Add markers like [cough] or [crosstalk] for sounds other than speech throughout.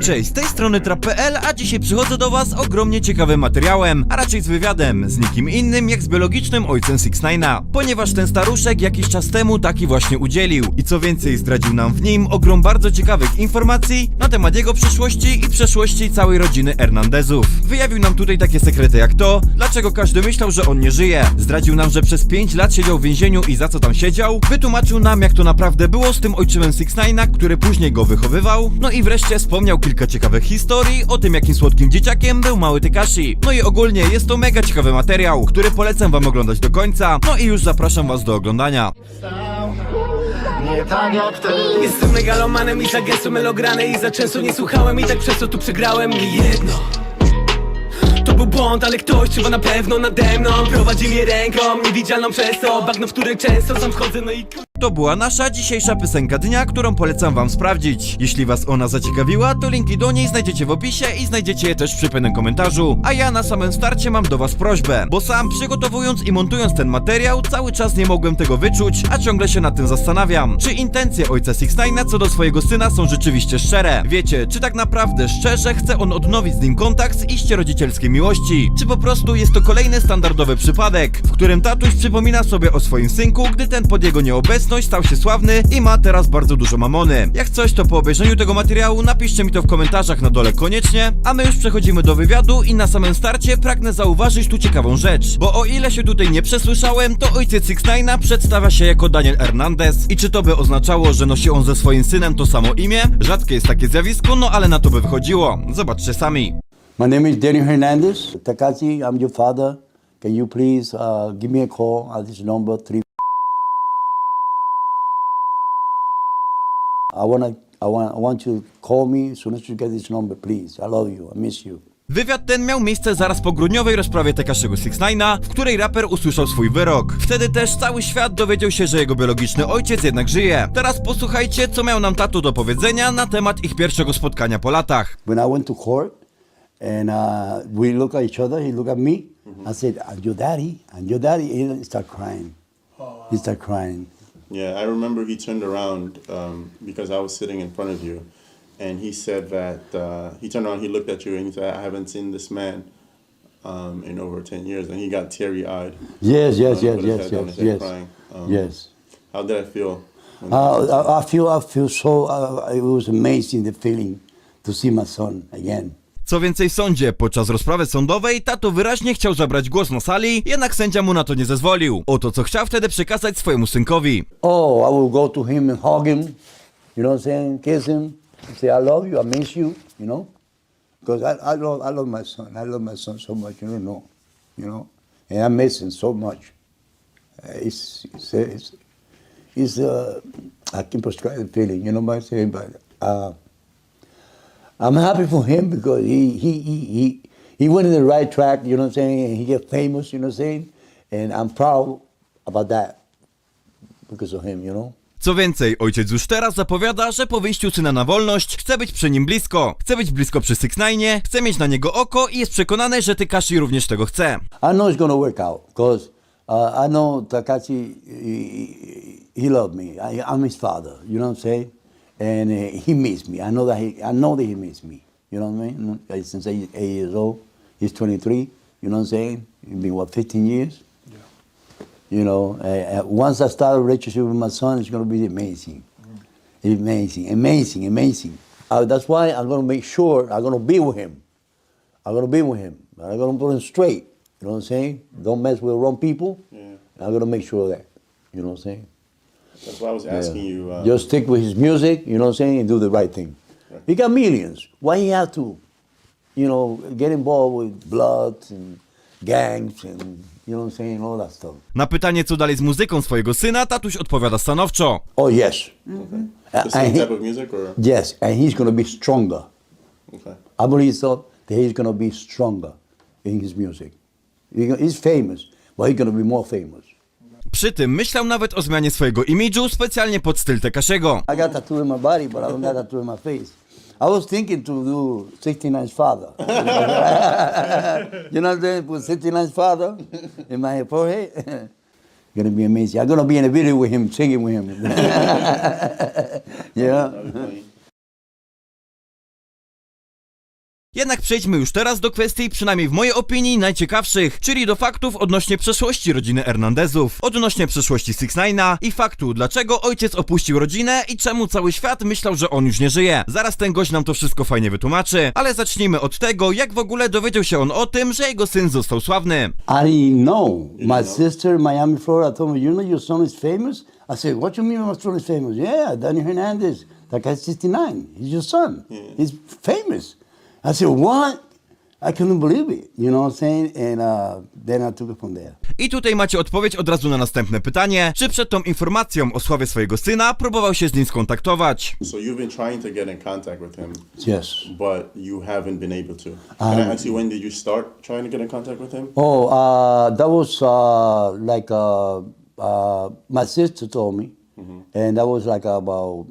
Cześć, z tej strony Trap.pl, a dzisiaj przychodzę do was ogromnie ciekawym materiałem, a raczej z wywiadem, z nikim innym jak z biologicznym ojcem 6 ponieważ ten staruszek jakiś czas temu taki właśnie udzielił. I co więcej zdradził nam w nim ogrom bardzo ciekawych informacji na temat jego przyszłości i przeszłości całej rodziny Hernandezów. Wyjawił nam tutaj takie sekrety jak to, dlaczego każdy myślał, że on nie żyje, zdradził nam, że przez 5 lat siedział w więzieniu i za co tam siedział, wytłumaczył nam jak to naprawdę było z tym ojczymem 6 który później go wychowywał, no i wreszcie wspomniał kilka ciekawych historii o tym jakim słodkim dzieciakiem był mały Tekashi. No i ogólnie jest to mega ciekawy materiał, który polecam wam oglądać do końca, no i już zapraszam was do oglądania. Tak Jestem megalomanem i za gęsto melograny I za często nie słuchałem. I tak przez to tu przegrałem Nie jedno. To był błąd, ale ktoś trzeba na pewno nade mną. Prowadzi mnie ręką, niewidzialną przez to Bagno, w które często sam wchodzę, no i To była nasza dzisiejsza piosenka dnia, którą polecam wam sprawdzić. Jeśli was ona zaciekawiła, to linki do niej znajdziecie w opisie i znajdziecie je też w przypiętym komentarzu. A ja na samym starcie mam do was prośbę, bo sam przygotowując i montując ten materiał, cały czas nie mogłem tego wyczuć, a ciągle się nad tym zastanawiam. Czy intencje ojca Sixnine'a co do swojego syna są rzeczywiście szczere? Wiecie, czy tak naprawdę szczerze chce on odnowić z nim kontakt z iście rodzicielskiej miłości? Czy po prostu jest to kolejny standardowy przypadek, w którym tatuś przypomina sobie o swoim synku, gdy ten pod jego nieobecność stał się sławny i ma teraz bardzo dużo mamony. Jak coś, to po obejrzeniu tego materiału napiszcie mi to w komentarzach na dole koniecznie, a my już przechodzimy do wywiadu i na samym starcie pragnę zauważyć tu ciekawą rzecz, bo o ile się tutaj nie przesłyszałem, to ojciec Sixnine'a przedstawia się jako Daniel Hernandez i czy to by oznaczało, że nosi on ze swoim synem to samo imię? Rzadkie jest takie zjawisko, no ale na to by wychodziło. Zobaczcie sami. My name is Daniel Hernandez. Takashi, I'm your father. Can you please uh, give me a call at this number three? I wanna, I want, I want you to call me as soon as you get this number, please. I love you. I miss you. Wywiad ten miał miejsce zaraz po grudniowej rozprawie Tekashiego 6ix9ine, w której raper usłyszał swój wyrok. Wtedy też cały świat dowiedział się, że jego biologiczny ojciec jednak żyje. Teraz posłuchajcie, co miał nam tato do powiedzenia na temat ich pierwszego spotkania po latach. When I went to court and uh, we look at each other, he looked at me. I said, "I'm your daddy. I'm your daddy." He started crying. He started crying. Yeah, I remember he turned around um, because I was sitting in front of you, and he said that uh, he turned around, he looked at you, and he said, "I haven't seen this man um, in over ten years," and he got teary-eyed. Yes, yes, yes, yes, yes, yes, crying. Um, yes. How did I feel? Uh, I, I feel I feel so. Uh, it was amazing the feeling to see my son again. Co więcej w sądzie, podczas rozprawy sądowej tato wyraźnie chciał zabrać głos na sali, jednak sędzia mu na to nie zezwolił. Oto co chciał wtedy przekazać swojemu synkowi. Oh, I will go to him and hug him. You know what I'm saying? Kiss him. Say I love you. I miss you. You know, because I, I love I love my son. I love my son so much. You don't know. You know, and I miss him so much. It's it's it's, it's uh, I can prescribe the feeling. You know what I'm saying? But uh, I'm happy for him because he he he he, he went in the right track. You know what I'm saying? And he get famous. You know what I'm saying? And I'm proud about that because of him. You know. Co więcej, ojciec już teraz zapowiada, że po wyjściu syna na wolność chce być przy nim blisko. Chce być blisko przy 6ix9ine, chce mieć na niego oko i jest przekonany, że Tekashi również tego chce. I know it's gonna work out because uh, I know Takashi. He, he loved me. I, I'm his father. You know what I'm saying? And uh, he missed me. I know that he. I know that he missed me. You know what I mean? Since eight, eight years old, he's 23. You know what I'm saying? It's been what 15 years. Yeah. You know, uh, uh, once I start a relationship with my son, it's going to be amazing. Amazing, amazing, amazing. Uh, that's why I'm going to make sure I'm going to be with him. I'm going to be with him. I'm going to put him straight. You know what I'm saying? Don't mess with wrong people. Yeah. I'm going to make sure of that. You know what I'm saying? That's why I was asking you. Uh, Just stick with his music, you know what I'm saying, and do the right thing. Right. He got millions. Why he have to, you know, get involved with bloods and gangs and, you know what I'm saying, all that stuff. Na pytanie, co dalej z muzyką swojego syna, tatuś odpowiada stanowczo. Oh, yes. Uh, the same type of music, or Yes, and he's going to be stronger. okay. I believe so that he's going to be stronger in his music. He's famous, but he's going to be more famous. Przy tym myślał nawet o zmianie swojego imidżu specjalnie pod styl Tekashiego. I got tattoo in my body, but I don't got tattoo in my face. I was thinking to do 69's father. [laughs] you know what I'm saying? Put 69's father in my forehead. [laughs] gonna be amazing. I'm gonna be in a video with him, singing with him. [laughs] yeah. Jednak przejdźmy już teraz do kwestii, przynajmniej w mojej opinii, najciekawszych, czyli do faktów odnośnie przeszłości rodziny Hernandezów, odnośnie przeszłości 6 ix i faktu, dlaczego ojciec opuścił rodzinę i czemu cały świat myślał, że on już nie żyje. Zaraz ten gość nam to wszystko fajnie wytłumaczy, ale zacznijmy od tego, jak w ogóle dowiedział się on o tym, że jego syn został sławny. I know. My sister in Miami, Florida told me, you know your son is famous? I said, what you mean my son is famous? Yeah, Danny Hernandez, that guy's 69. He's your son. He's famous. I said, what? I couldn't believe it. You know what I'm saying? And uh, then I took it from there. I tutaj macie odpowiedź od razu na następne pytanie, czy przed tą informacją o sławie swojego syna próbował się z nim skontaktować. So you've been trying to get in contact with him, Yes. but you haven't been able to. Can I ask you when did you start trying to get in contact with him? Oh, uh, that was uh, like uh, uh, my sister told me, and that was like about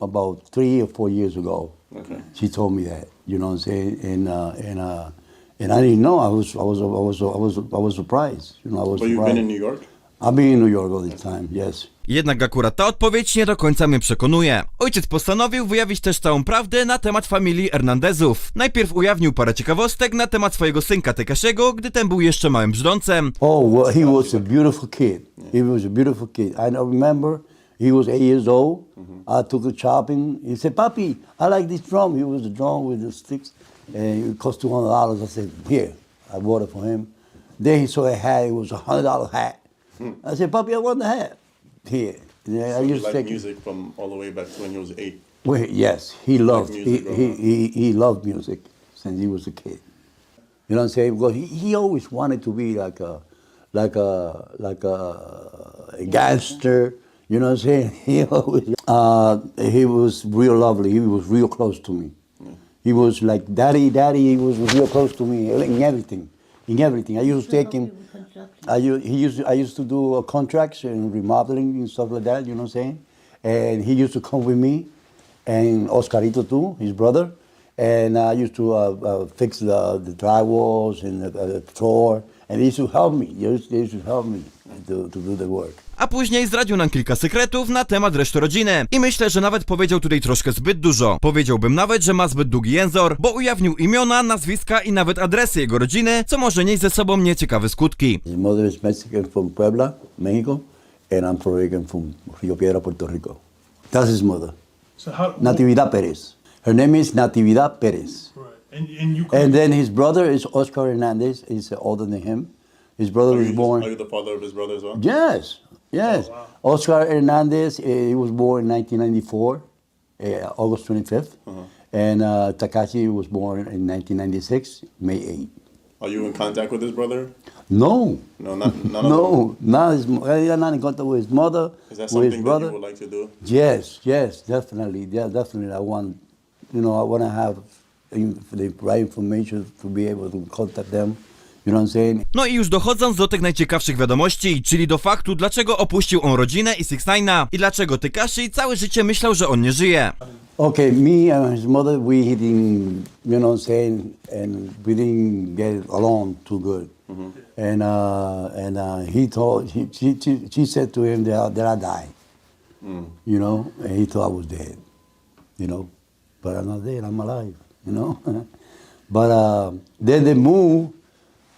about three or four years ago. Okay. She told me that, you know what I'm saying, and uh, and uh, and I didn't know. I was I was I was I was I was surprised. You know, I was But you've surprised. been in New York? I've been in New York all this time. Yes. Jednak akurat ta odpowiedź nie do końca mnie przekonuje. Ojciec postanowił wyjawić też całą prawdę na temat familii Hernandezów. Najpierw ujawnił parę ciekawostek na temat swojego synka Tekasiego, gdy ten był jeszcze małym brzdącem. Oh, well, he was a beautiful kid. He was a beautiful kid. I don't remember. He was eight years old. I took him shopping. He said, "Papi, I like this drum." He was a drum with the sticks, and it cost two hundred dollars. I said, "Here." I bought it for him. Then he saw a hat. It was a hundred dollar hat. I said, "Papi, I want the hat." Here. Yeah, So I used to like take. music from all the way back to when he was eight. Well, yes, he loved music he, he, he, he loved music since he was a kid. You know what I'm saying? Because he, he always wanted to be like a like a like a, a gangster. You know what I'm saying? [laughs] He always uh, he was real lovely. He was real close to me. He was like daddy, daddy. He was real close to me in everything, in everything. I used to take him. I used, he used I used to do uh, contracts and remodeling and stuff like that. You know what I'm saying? And he used to come with me, and Oscarito too, his brother. And I used to uh, uh, fix the, the drywalls and the, uh, the floor, and he used to help me. They used, they used to help me to, to do the work. A później zdradził nam kilka sekretów na temat reszty rodziny. I myślę, że nawet powiedział tutaj troszkę zbyt dużo. Powiedziałbym nawet, że ma zbyt długi język, bo ujawnił imiona, nazwiska i nawet adresy jego rodziny, co może nieść ze sobą nieciekawe skutki. His mother is Mexican from Puebla, Mexico, and I'm Puerto Rican from Rio Piedra, Puerto Rico. That's his mother, So how? Natividad Perez. Her name is Natividad Perez. Right. And and you. And then his brother is Oscar Hernandez. He's older than him. His brother was born. are you the father of his brother as well? Yes, yes. Oscar Hernandez, uh, he was born in 1994, uh, August 25th. And uh, Takashi was born in 1996, May 8th. Are you in contact with his brother? No, No, not none of them. no, not his, not in contact with his mother, Is that his something that brother. you would like to do? Yes, yes, definitely. Yeah, definitely. I want, you know, I want to have the right information to be able to contact them. You know what I'm saying? No i już dochodząc do tych najciekawszych wiadomości, czyli do faktu, dlaczego opuścił on rodzinę i Six Nine'a i dlaczego Tekashi całe życie myślał, że on nie żyje. Okay, me and his mother, we didn't, you know what I'm saying, and we didn't get along too good. And uh, and uh, he told, he, she, she, she said to him that, that I died, you know, and he thought I was dead, you know, but I'm not dead, I'm alive, you know. [laughs] but uh, then they moved,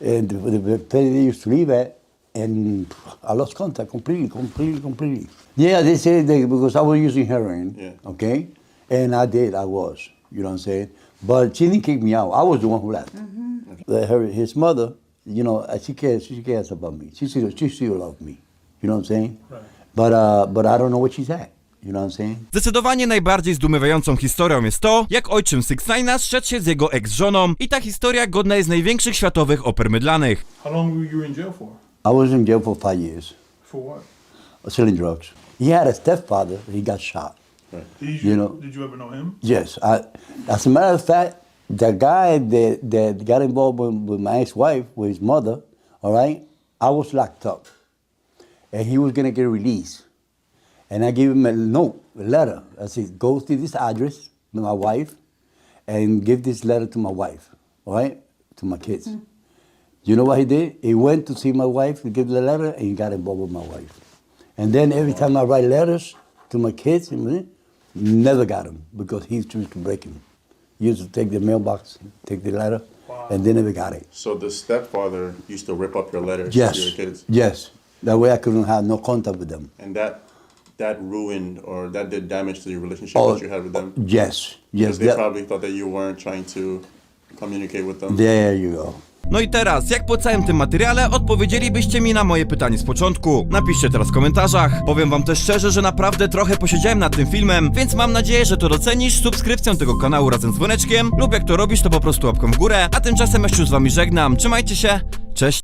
and the, the, the place they used to live at, and I lost contact completely, completely, completely. Yeah, they said they, because I was using heroin, Yeah. okay, and I did, I was, you know what I'm saying. But she didn't kick me out. I was the one who left. The- her, his mother, you know, uh, she cares, she cares about me. She still, she still loves me. You know what I'm saying? Right. But uh, but I don't know where she's at. You know what I'm saying? Zdecydowanie najbardziej zdumiewającą historią jest to, jak ojczym Six Nine'a zszedł się z jego ex-żoną i ta historia godna jest największych światowych oper mydlanych. How long were you in jail for? I was in jail for five years, For what? selling drugs. He had a stepfather. He got shot. Did You know- Did you ever know him? Yes. I, as a matter of fact, the guy that, that got involved with, with my ex-wife, with his mother, all right, I was locked up. And he was to get released. And I gave him a note, a letter. I said, go to this address with my wife and give this letter to my wife, all right, to my kids. Mm. You know what he did? He went to see my wife to give the letter and he got involved with my wife. And then every time I write letters to my kids, never got them because he was trying to break him. used to take the mailbox, take the letter, and they never got it. So the stepfather used to rip up your letters to Yes, your kids, yes. That way I couldn't have no contact with them. and that that ruined or that did damage to your relationship Oh, that you had with them. Yes, yes. Because they that- probably thought that you weren't trying to communicate with them. there you go. No i teraz, jak po całym tym materiale odpowiedzielibyście mi na moje pytanie z początku? Napiszcie teraz w komentarzach. Powiem wam też szczerze, że naprawdę trochę posiedziałem nad tym filmem, więc mam nadzieję, że to docenisz subskrypcją tego kanału razem z dzwoneczkiem, lub jak to robisz, to po prostu łapką w górę. A tymczasem ja się z wami żegnam. Trzymajcie się, cześć!